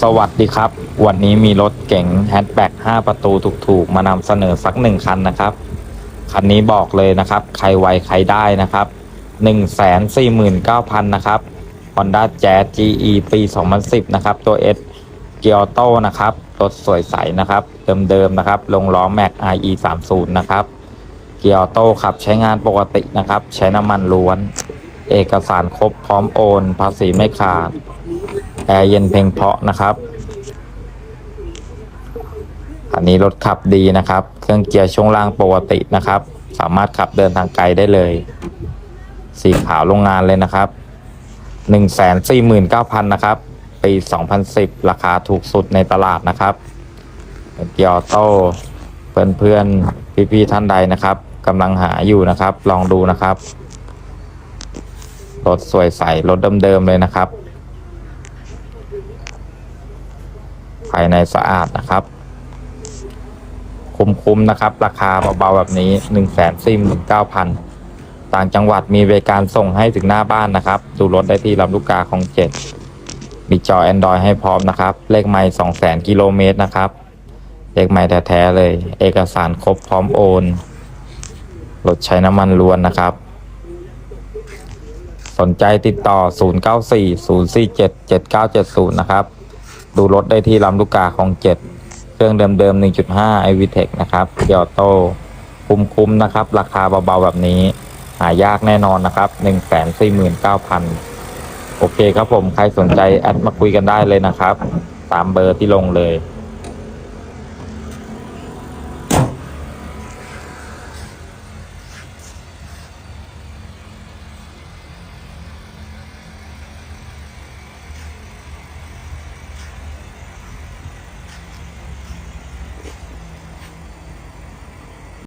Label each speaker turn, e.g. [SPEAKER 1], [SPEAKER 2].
[SPEAKER 1] สวัสดีครับ วันนี้มีรถเก๋งแฮชแบ็ก5ประตูถูกๆ มานำเสนอสักหนึ่งคันนะครับ คันนี้บอกเลยนะครับ ใครไวใครได้นะครับ 149,000 นะครับ Honda Jazz GE ปี 2010 นะครับ ตัว S เกียร์โต้นะครับ รถสวยใสนะครับ เดิมๆนะครับ ลงล้อแม็ก IE 30นะครับ เกียร์โต้ขับใช้งานปกตินะครับ ใช้น้ำมันล้วน เอกสารครบพร้อมโอน ภาษีไม่ขาด แอร์เย็นเพลงเพาะนะครับอันนี้รถขับดีนะครับ เครื่องเกียร์ช่วงล่างปกตินะครับ สามารถขับเดินทางไกลได้เลย สีขาวโรงงานเลยนะครับหนึ่งแสนสี่หมื่นเก้าพันนะครับ ปีสองพันสิบราคาถูกสุดในตลาดนะครับเกียร์ออโต้เพื่อนเพื่อนพี่ๆ ท่านใดนะครับกำลังหาอยู่นะครับ ลองดูนะครับ รถสวยใส รถเดิมๆเลยนะครับ ภายในสะอาดนะครับ คุ้มๆนะครับ ราคาเบาๆแบบนี้หนึ่งแสนสี่หมื่นเก้าพันต่างจังหวัดมีบริการส่งให้ถึงหน้าบ้านนะครับ ดูรถได้ที่ลำลูกกาของเจ็ดมีจอ Android ให้พร้อมนะครับ เลขไม่สองแสนกิโลเมตรนะครับ เลขไม่แท้ๆเลย เอกสารครบพร้อมโอนรถใช้น้ำมันล้วนนะครับ สนใจติดต่อ 0940477970 นะครับ ดูรถได้ที่ลำลูกกาของ 7 เครื่องเดิมๆ 1.5 i v t e c นะครับเกียร์โต้คุ้มๆ นะครับ ราคาเบาๆ แบบนี้ หายากแน่นอนนะครับ 149,000 โอเคครับผม ใครสนใจแอดมาคุยกันได้เลยนะครับ ตามเบอร์ที่ลงเลย